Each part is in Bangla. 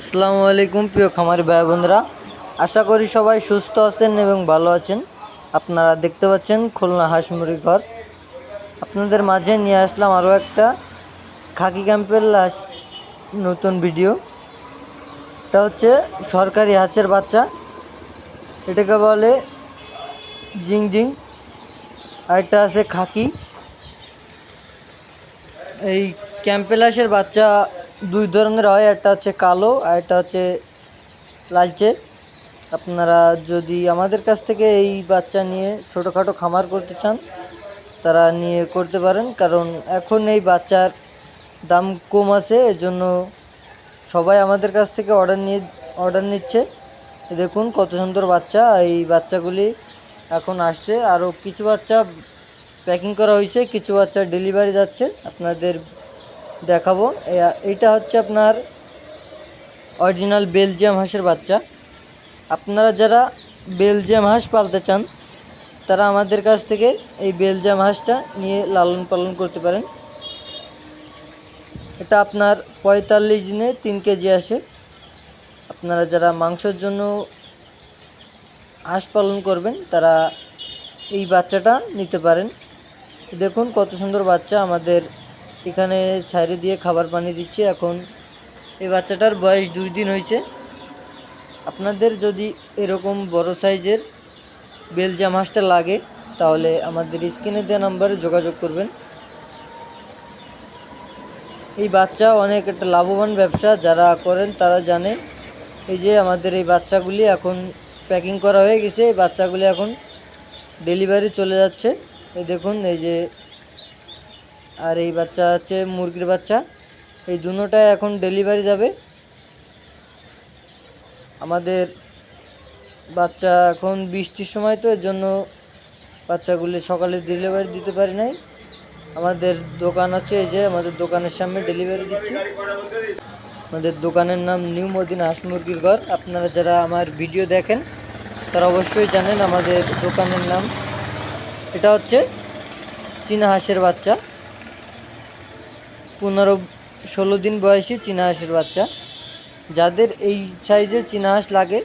আসসালামু আলাইকুম প্রিয় খামারি ভাই বোনরা। আশা করি সবাই সুস্থ আছেন এবং ভালো আছেন। আপনারা দেখতে পাচ্ছেন খুলনা হাঁস মুরগি ঘর। আপনাদের মাঝে নিয়ে আসলাম আরও একটা খাকি ক্যাম্পের লাশ নতুন ভিডিও। এটা হচ্ছে সরকারি হাঁসের বাচ্চা। এটাকে বলে জিং জিং। আর একটা আছে খাকি। এই ক্যাম্পেলাসের বাচ্চা দুই ধরনের হয়, একটা হচ্ছে কালো আর একটা হচ্ছে লালচে। আপনারা যদি আমাদের কাছ থেকে এই বাচ্চা নিয়ে ছোটোখাটো খামার করতে চান, তারা নিয়ে করতে পারেন, কারণ এখন এই বাচ্চার দাম কম আছে, এজন্য সবাই আমাদের কাছ থেকে অর্ডার নিয়ে অর্ডার নিচ্ছে। দেখুন কত সুন্দর বাচ্চা, এই বাচ্চাগুলি এখন আসছে। আরও কিছু বাচ্চা প্যাকিং করা হয়েছে, কিছু বাচ্চা ডেলিভারি যাচ্ছে। আপনাদের দেখাবো। এ- এইটা হচ্ছে আপনার অরিজিনাল বেলজিয়াম হাঁসের বাচ্চা। আপনারা যারা বেলজিয়াম হাঁস পালতে চান, তারা আমাদের কাছ থেকে এই বেলজিয়াম হাঁসটা নিয়ে লালন পালন করতে পারেন। এটা আপনার পঁয়তাল্লিশ দিনে তিন কেজি আসে। আপনারা যারা মাংসের জন্য হাঁস পালন করবেন, তারা এই বাচ্চাটা নিতে পারেন। দেখুন কত সুন্দর বাচ্চা আমাদের এখানে ছাইরে দিয়ে খাবার পানি দিচ্ছে এখন। এই বাচ্চাটার বয়স দুই দিন হয়েছে। আপনাদের যদি এরকম বড় সাইজের বেলজাম হাঁসটা লাগে, তাহলে আমাদের স্ক্রিনে দেওয়া নাম্বারে যোগাযোগ করবেন। এই বাচ্চা অনেক একটা লাভবান ব্যবসা, যারা করেন তারা জানে। এই যে আমাদের এই বাচ্চাগুলি এখন প্যাকিং করা হয়ে গেছে, এই বাচ্চাগুলি এখন ডেলিভারি চলে যাচ্ছে। এই দেখুন, এই যে আর এই বাচ্চা আছে, মুরগির বাচ্চা। এই দুটোটাই এখন ডেলিভারি যাবে। আমাদের বাচ্চা এখন বৃষ্টির সময় তো, এর জন্য বাচ্চাগুলি সকালে ডেলিভারি দিতে পারি নাই। আমাদের দোকান আছে, এই যে আমাদের দোকানের সামনে ডেলিভারি দিচ্ছি। আমাদের দোকানের নাম নিউ মদিনা হাঁস মুরগির ঘর। আপনারা যারা আমার ভিডিও দেখেন, তারা অবশ্যই জানেন আমাদের দোকানের নাম। এটা হচ্ছে চীনা হাঁসের বাচ্চা। পনেরো ষোলো দিন বয়সী চীনা হাঁসের বাচ্চা। যাদের এই সাইজের চীনা হাঁস লাগে,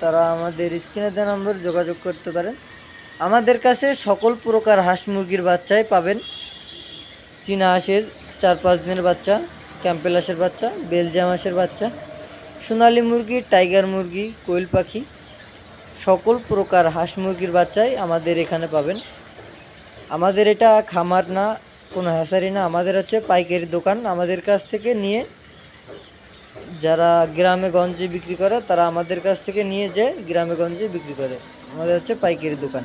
তারা আমাদের স্ক্রিনে দেওয়া নম্বর যোগাযোগ করতে পারেন। আমাদের কাছে সকল প্রকার হাঁস মুরগির বাচ্চাই পাবেন। চীনা হাঁসের চার পাঁচ দিনের বাচ্চা, ক্যাম্পেল হাঁসের বাচ্চা, বেলজিয়াম হাঁসের বাচ্চা, সোনালি মুরগি, টাইগার মুরগি, কোয়েল পাখি, সকল প্রকার হাঁস মুরগির বাচ্চাই আমাদের এখানে পাবেন। আমাদের এটা খামার না কোনো হ্যাসারি না, আমাদের হচ্ছে পাইকারি দোকান। আমাদের কাছ থেকে নিয়ে যারা গ্রামে গঞ্জে বিক্রি করে, তারা আমাদের কাছ থেকে নিয়ে যে গ্রামে গঞ্জে বিক্রি করে। আমাদের হচ্ছে পাইকারি দোকান।